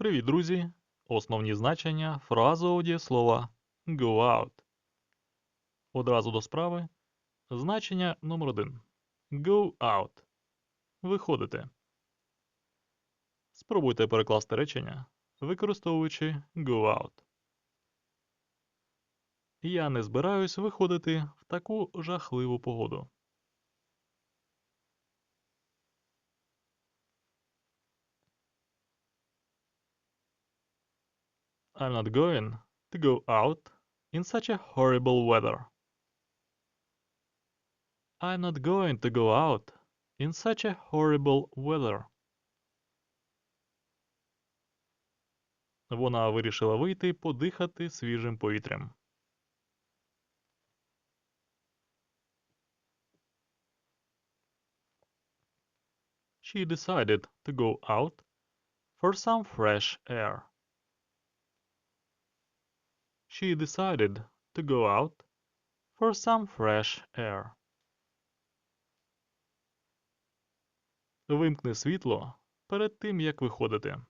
Привіт, друзі! Основні значення фразового дієслова go out. Одразу до справи. Значення номер один. Go out. Виходити. Спробуйте перекласти речення, використовуючи go out. Я не збираюсь виходити в таку жахливу погоду. I'm not going to go out in such a horrible weather. I'm not going to go out in such a horrible weather. Вона вирішила вийти подихати свіжим повітрям. She decided to go out for some fresh air. She decided to go out for some fresh air. Вимкни світло перед тим, як виходити.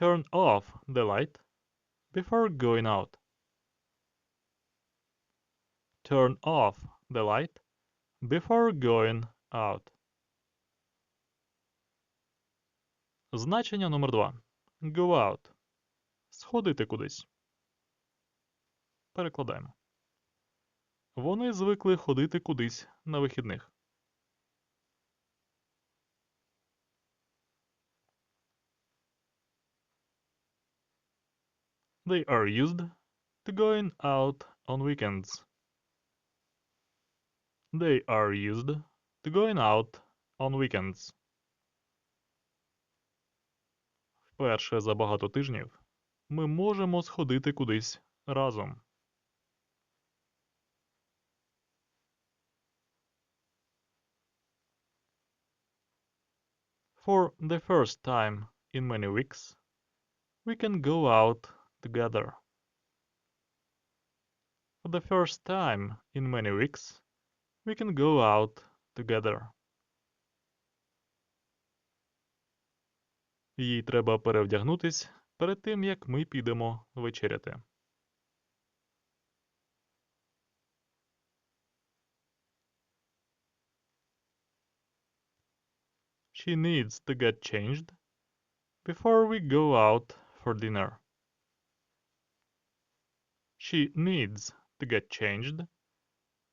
Turn off the light before going out. Turn off the light before going out. Значення номер два. Go out. Сходити кудись. Перекладаємо. Вони звикли ходити кудись на вихідних. They are used to going out on weekends. They are used to going out on weekends. Вперше за багато тижнів ми можемо сходити кудись разом. For the first time in many weeks, we can go out together. For the first time in many weeks, we can go out together. Їй треба перевдягнутись перед тим, як ми підемо вечеряти. She needs to get changed before we go out for dinner. She needs to get changed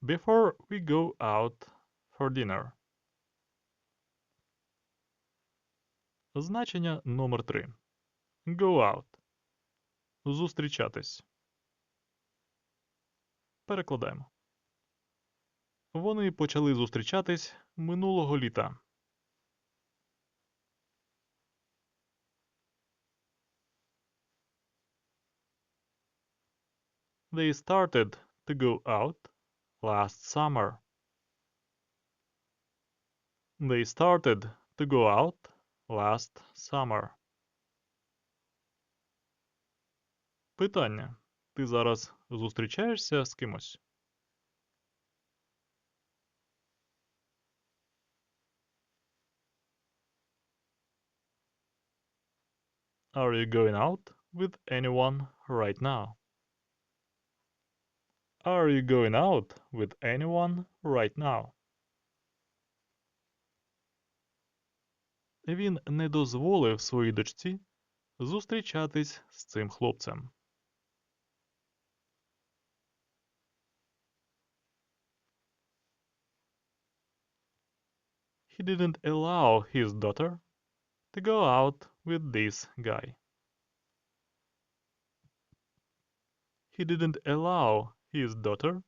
before we go out for dinner. Значення номер 3. Go out. Зустрічатись. Перекладаємо. Вони почали зустрічатись минулого літа. They started to go out last summer. They started to go out last summer. Питання. Ти зараз зустрічаєшся з кимось? Are you going out with anyone right now? Are you going out with anyone right now? Він не дозволив своїй дочці зустрічатись з цим хлопцем. He didn't allow his daughter to go out with this guy. He didn't allow his daughter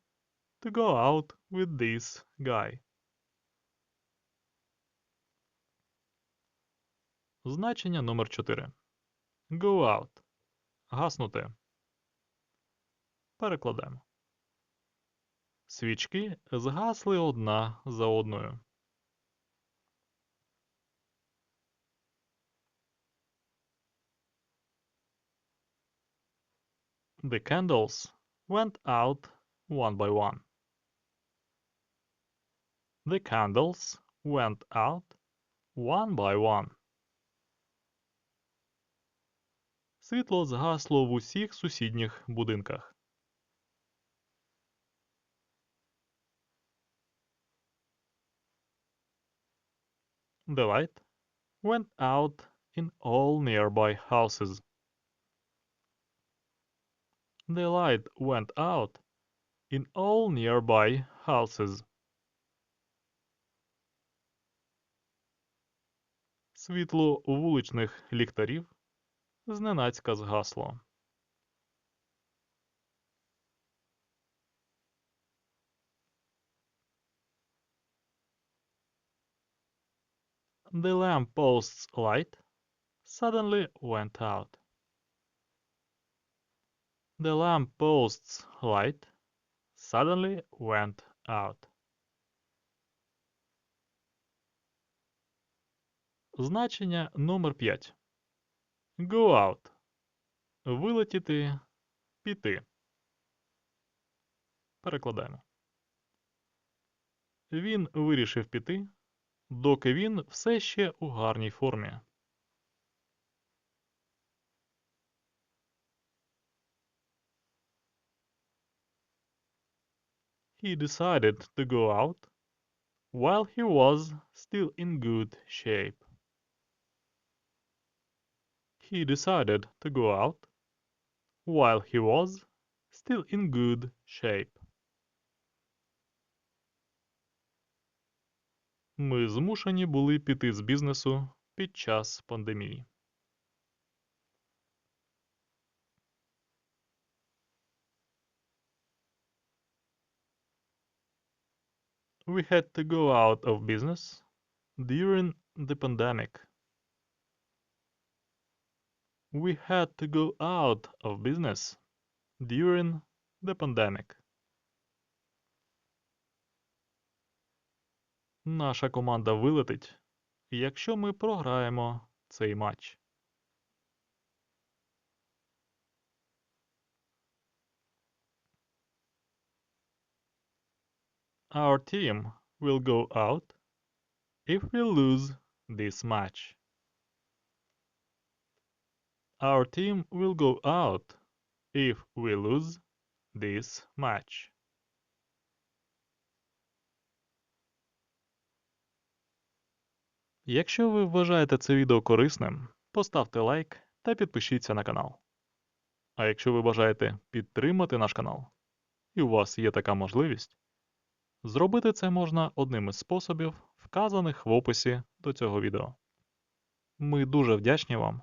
to go out with this guy. Значення номер 4. Go out. Гаснути. Перекладаємо. Свічки згасли одна за одною. The candles went out one by one. The candles went out one by one. Світло згасло в усіх сусідніх будинках. The light went out in all nearby houses. The light went out in all nearby houses. Світло вуличних ліхтарів зненацька згасло. The lampost's light suddenly went out. The lampost's light suddenly went out. Значення номер 5. Go out. Вилетіти, піти. Перекладаємо. Він вирішив піти, доки він все ще у гарній формі. He decided to go out while he was still in good shape. He decided to go out while he was still in good shape. Ми змушені були піти з бізнесу під час пандемії. We had to go out of business during the pandemic. We had to go out of business during the pandemic. Наша команда вилетить, якщо ми програємо цей матч. Our team will go out if we lose this match. Our team will go out if we lose this match. Якщо ви вважаєте це відео корисним, поставте лайк та підпишіться на канал. А якщо ви бажаєте підтримати наш канал, і у вас є така можливість, зробити це можна одним із способів, вказаних в описі до цього відео. Ми дуже вдячні вам